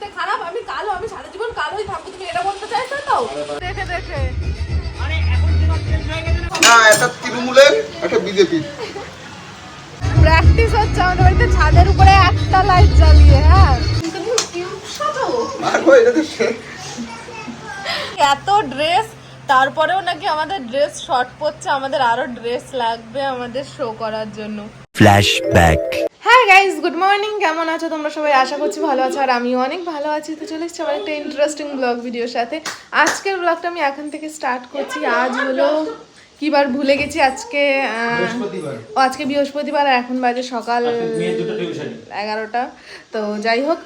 দেখতে খারাপ আমি কালো আমি সারা জীবন কালোই থাকব। তুমি এটা বলতে চাইছো তো? দেখে দেখে। না একটা তৃণমূলের একটা বিজেপির প্র্যাকটিস হচ্ছে আমাদের বাড়িতে ছাদের উপরে একটা লাইট জ্বালিয়ে হ্যাঁ? এত ড্রেস তারপরেও নাকি আমাদের ড্রেস শর্ট পড়ছে আমাদের আরও ড্রেস লাগবে আমাদের শো করার জন্য. হ্যাঁ গাইজ গুড মর্নিং কেমন আছো? তোমরা সবাই আশা করছি ভালো আছো আর আমিও অনেক ভালো আছি। তো চলে এসেছি আমার একটা ইন্টারেস্টিং ব্লগ ভিডিওর সাথে। আজকের ব্লগটা আমি এখন থেকে স্টার্ট করছি। আজ হলো কি বার ভুলে গেছি? আজকে ও আজকে বৃহস্পতিবার আর এখন বাজে সকাল এগারোটা। তো যাই হোক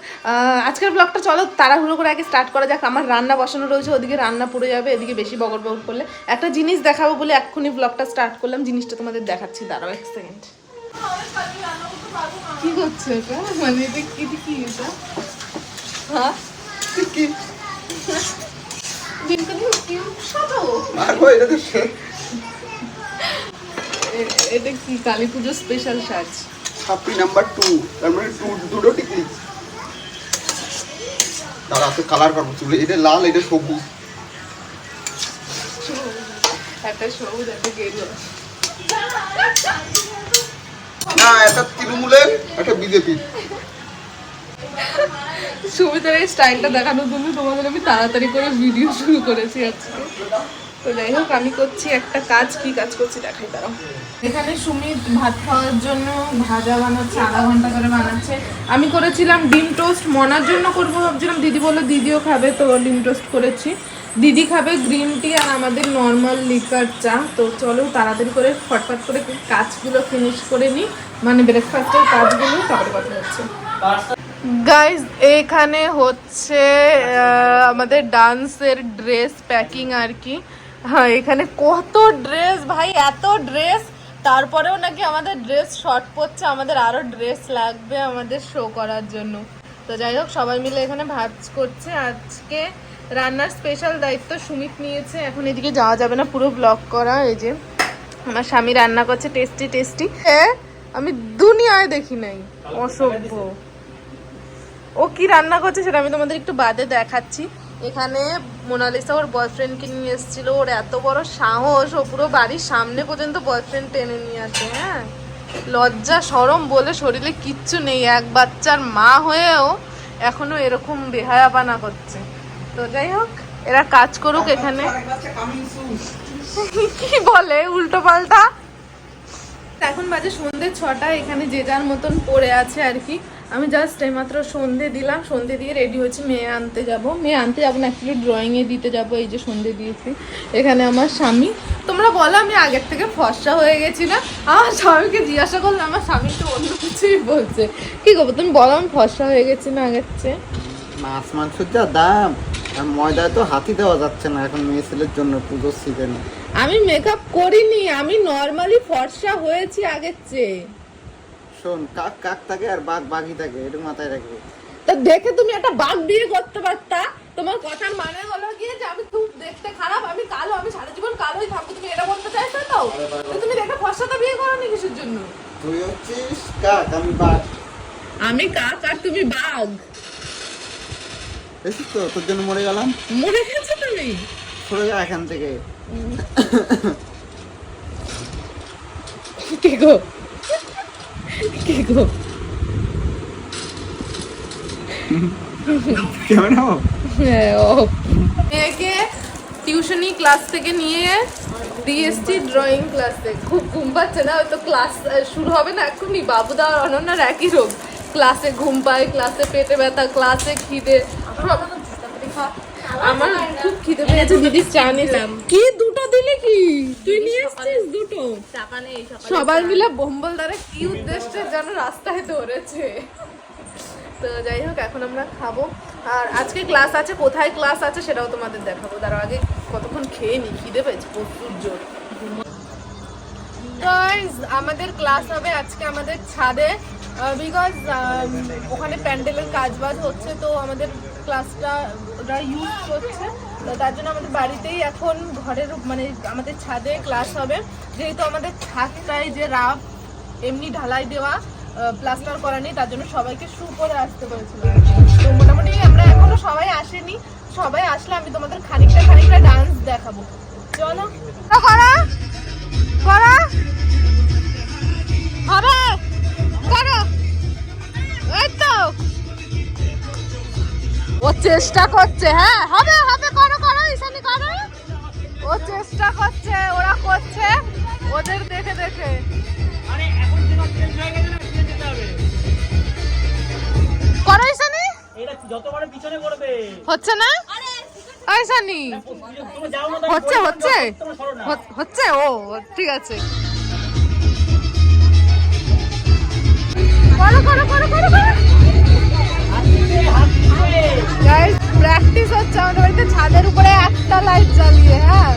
আজকের ব্লগটা চলো তাড়াহুড়ো করে আগে স্টার্ট করা যাক। আমার রান্না বসানো রয়েছে ওদিকে রান্না পড়ে যাবে এদিকে বেশি বগর বগর করলে। একটা জিনিস দেখাবো বলে এক্ষুনি ব্লগটা স্টার্ট করলাম। জিনিসটা তোমাদের দেখাচ্ছি। দাঁড়াও এক সেকেন্ড কি করছে এটা? মানে এটা কি কি এটা? হ্যাঁ? কি? এটা কি কালী পুজো স্পেশাল সাজ? ছাপ্পি নাম্বার টু তার মানে টু দুটো টিকলি। আছে কালার করব চুলে এটা লাল এটা সবুজ। একটা সবুজ একটা গেরুয়া। না একটা তৃণমূলের একটা সুবিধার এই স্টাইলটা দেখানোর জন্য তোমাদের আমি তাড়াতাড়ি করে ভিডিও শুরু করেছি আজকে। তো যাই হোক আমি করছি একটা কাজ কি কাজ করছি দেখাই দাঁড়াও। এখানে সুমিত ভাত খাওয়ার জন্য ভাজা বানাচ্ছে আধা ঘণ্টা করে বানাচ্ছে। আমি করেছিলাম ডিম টোস্ট মনার জন্য করব ভাবছিলাম দিদি বলল দিদিও খাবে। তো ডিম টোস্ট করেছি। দিদি খাবে গ্রিন টি আর আমাদের নর্মাল লিকার চা। তো চলো তাড়াতাড়ি করে ফটফট করে কাজগুলো ফিনিশ করে নিই। মানে ব্রেকফাস্টের কাজগুলো, তারপরে কথা হচ্ছে। গাইজ এখানে হচ্ছে আমাদের ডান্সের ড্রেস প্যাকিং আর কি। হ্যাঁ এখানে কত ড্রেস ভাই, এত ড্রেস তারপরেও নাকি আমাদের ড্রেস শর্ট পড়ছে আমাদের আরও ড্রেস লাগবে আমাদের শো করার জন্য। তো যাই হোক, সবাই মিলে এখানে ভাজ করছে আজকে। রান্নার স্পেশাল দায়িত্ব সুমিত নিয়েছে। এখন এদিকে যাওয়া যাবে না, পুরো ব্লগ করা, এই যে আমার স্বামী রান্না করছে টেস্টি টেস্টি হ্যাঁ আমি দুনিয়ায় দেখি নাই, অসভ্য। ও কি রান্না করছে সেটা আমি তোমাদের একটু বাদে দেখাচ্ছি। এখানে মোনালিসা ওর বয়ফ্রেন্ডকে নিয়ে এসেছিল, ওর এত বড় সাহস, ও পুরো বাড়ির সামনে পর্যন্ত বয়ফ্রেন্ড টেনে নিয়ে আসে হ্যাঁ? লজ্জা, সরম বলে শরীরে কিচ্ছু নেই, এক বাচ্চার মা হয়েও এখনও এরকম বেহায়াপানা করছে। তো যাই হোক এরা কাজ করুক এখানে। কি বলে উল্টো পাল্টা এখন বাজে সন্ধে ছটা এখানে যে যার মতন পড়ে আছে আর কি। আমি জাস্ট এইমাত্র সন্ধে দিলাম সন্ধে দিয়ে রেডি হয়েছি মেয়ে আনতে যাব। মেয়ে আনতে যাব না অ্যাকচুয়ালি ড্রয়িংয়ে দিতে যাব এই যে সন্ধে দিয়েছি। এখানে আমার স্বামী। তোমরা বলো আমি আগের থেকে ফর্সা হয়ে গেছি না। আমার স্বামীকে জিজ্ঞাসা করলে আমার স্বামী তো অন্য কিছুই বলছে। কি করব তুমি বলো আমি ফর্সা হয়ে গেছি না আগের চেয়ে? মাছ মাংসের যা দাম। আর ময়দায় তো হাতি দেওয়া যাচ্ছে না এখন মেয়ে ছেলের জন্য পুজোর সিজনে আমি মেকআপ করিনি আমি নর্মালি ফর্সা হয়েছি আগের চেয়ে। শোন কাক কাক থাকে আর বাঘ বাঘই থাকে এটা মাথায় রাখবে। তা দেখে তুমি একটা বাঘ বিয়ে করতে পারতা। তোমার কথার মানে হলো গিয়ে যে আমি খুব দেখতে খারাপ আমি কালো আমি সারা জীবন কালোই থাকব। তুমি এটা বলতে চাইছো তো? তো তুমি দেখে ফর্সাটা বিয়ে করনি কিসের জন্য? তুই হচ্ছিস কাক আমি বাঘ। আমি কাক আর তুমি বাঘ। দেখছিস তো? তোর জন্য মরে গেলাম। মরে গেছো তুমি? সরে যা এখান থেকে। কে গো? কে গো? কেমন হ্যাঁ, মেয়েকে টিউশনি ক্লাস থেকে নিয়ে ডিএসটি ড্রয়িং ক্লাস থেকে খুব ঘুম পাচ্ছে না হয়তো ক্লাস শুরু হবে না এক্ষুনি। বাবুদা আর অনন্যার একই রোগ। ক্লাসে ঘুম পায় ক্লাসে পেটে ব্যথা ক্লাসে খিদে আমার খুব খিদে পেয়েছে। দিদি চা নিলাম। কি? দুটো দিলে কি? তুই নিয়ে এসছিস দুটো? সবাই মিলে বোম্বল দ্বারা কি উদ্দেশ্যে যেন রাস্তায় ধরেছে তো যাই হোক এখন আমরা খাব। আর আজকে ক্লাস আছে কোথায় ক্লাস আছে সেটাও তোমাদের দেখাবো। তার আগে কতক্ষণ খেয়ে নি? খিদে পেয়েছে প্রচুর জোর। গাইজ আমাদের ক্লাস হবে আজকে আমাদের ছাদে। বিকজ um, ওখানে প্যান্ডেলের কাজ বাজ হচ্ছে, তো আমাদের ক্লাসটা ওরা ইউজ করছে। তো তার জন্য আমাদের বাড়িতেই এখন ঘরের মানে আমাদের ছাদে ক্লাস হবে। যেহেতু আমাদের ছাদটায় যে রাফ এমনি ঢালাই দেওয়া প্লাস্টার করা নেই, তার জন্য সবাইকে শু করে আসতে হয়েছিল। তো মোটামুটি আমরা এখনও সবাই আসেনি। সবাই আসলে আমি তোমাদের খানিকটা খানিকটা ডান্স দেখাবো। চলো। করো হবে? করো। এই তো। ও চেষ্টা করছে হ্যাঁ হবে হবে করো করো ঈশানি করো। ও চেষ্টা করছে ওরা করছে। ওদের দেখে দেখে। করো ঈশানি। এটা যতবার পিছনে করবে হচ্ছে না? ঈশানি তুমি যাও না হচ্ছে? হচ্ছে হচ্ছে? ও, ঠিক আছে। করো করো করো করো গাইস প্র্যাকটিস হচ্ছে আমাদের বাড়িতে। ছাদের উপরে একটা লাইট জ্বালিয়ে হ্যাঁ?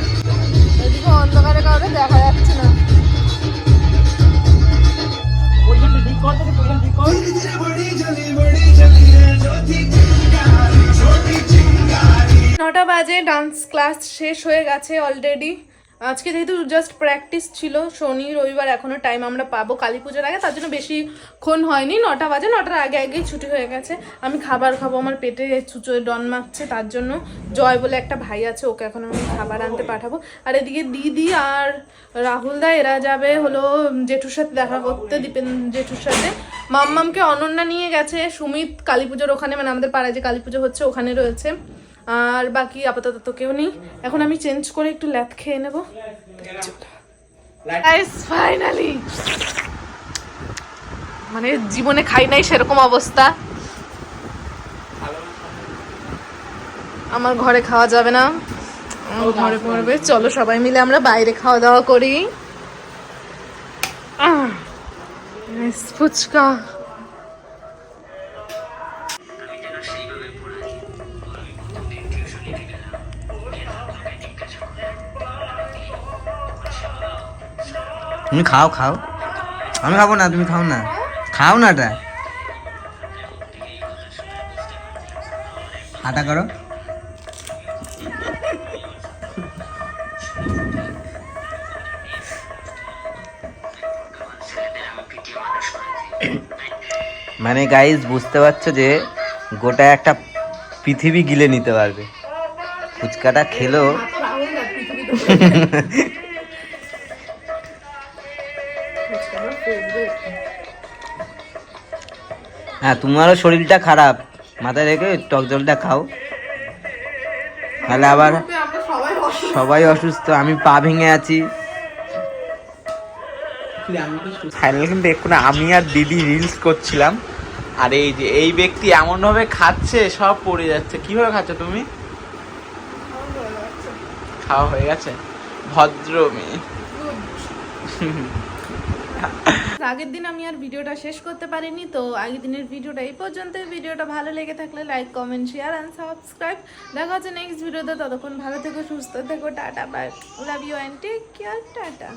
এদিকে অন্ধকারে কাউকে দেখা যাচ্ছে না। পজিশনটা নটা বাজে ডান্স ক্লাস শেষ হয়ে গেছে অলরেডি আজকে যেহেতু জাস্ট প্র্যাকটিস ছিল, শনি, রবিবার এখনও টাইম আমরা পাবো কালী পুজোর আগে, তার জন্য বেশিক্ষণ হয়নি, নটা বাজে, নটার আগে আগেই ছুটি হয়ে গেছে। আমি খাবার খাব, আমার পেটে চুচোয় ডন মারছে তার জন্য জয় বলে একটা ভাই আছে, ওকে এখন আমি খাবার আনতে পাঠাবো। আর এদিকে দিদি আর রাহুল দা, এরা যাবে হলো জেঠুর সাথে দেখা করতে, দীপেন জেঠুর সাথে। মাম্মামকে অনন্যা নিয়ে গেছে, সুমিত কালী পুজোর ওখানে মানে আমাদের পাড়ায় যে কালী পুজো হচ্ছে, ওখানে রয়েছে। আর বাকি আপাতত তো কেউ নেই। এখন আমি চেঞ্জ করে একটু ল্যাপ খেয়ে নেব। ফাইনালি মানে জীবনে খাই নাই সেরকম অবস্থা। আমার ঘরে খাওয়া যাবে না। ঘরে পড়বে। চলো সবাই মিলে আমরা বাইরে খাওয়া দাওয়া করি। ফুচকা। তুমি খাও খাও। আমি খাব না, তুমি খাও না। খাও না এটা। হাঁটা করো। মানে গাইজ বুঝতে পারছ যে গোটা একটা পৃথিবী গিলে নিতে পারবে। ফুচকাটা খেলো। হ্যাঁ তোমারও শরীরটা খারাপ। মাথায় রেখে টক জলটা খাও। তাহলে আবার সবাই অসুস্থ, আমি পা ভেঙে আছি। কিন্তু এক্ষুনি আমি আর দিদি রিলস করছিলাম। আর এই যে এই ব্যক্তি এমন ভাবে খাচ্ছে, সব পড়ে যাচ্ছে। কীভাবে খাচ্ছ তুমি? খাওয়া হয়ে গেছে? ভদ্র মেয়ে। আগের দিন আমি আর ভিডিওটা শেষ করতে পারিনি, তো আগের দিনের ভিডিওটা এই পর্যন্ত ভিডিওটা ভালো লেগে থাকলে like comment share and subscribe দেখা হচ্ছে নেক্সট ভিডিওতে ততক্ষণ ভালো থেকো, সুস্থ থেকো, tata bye love you and take care tata.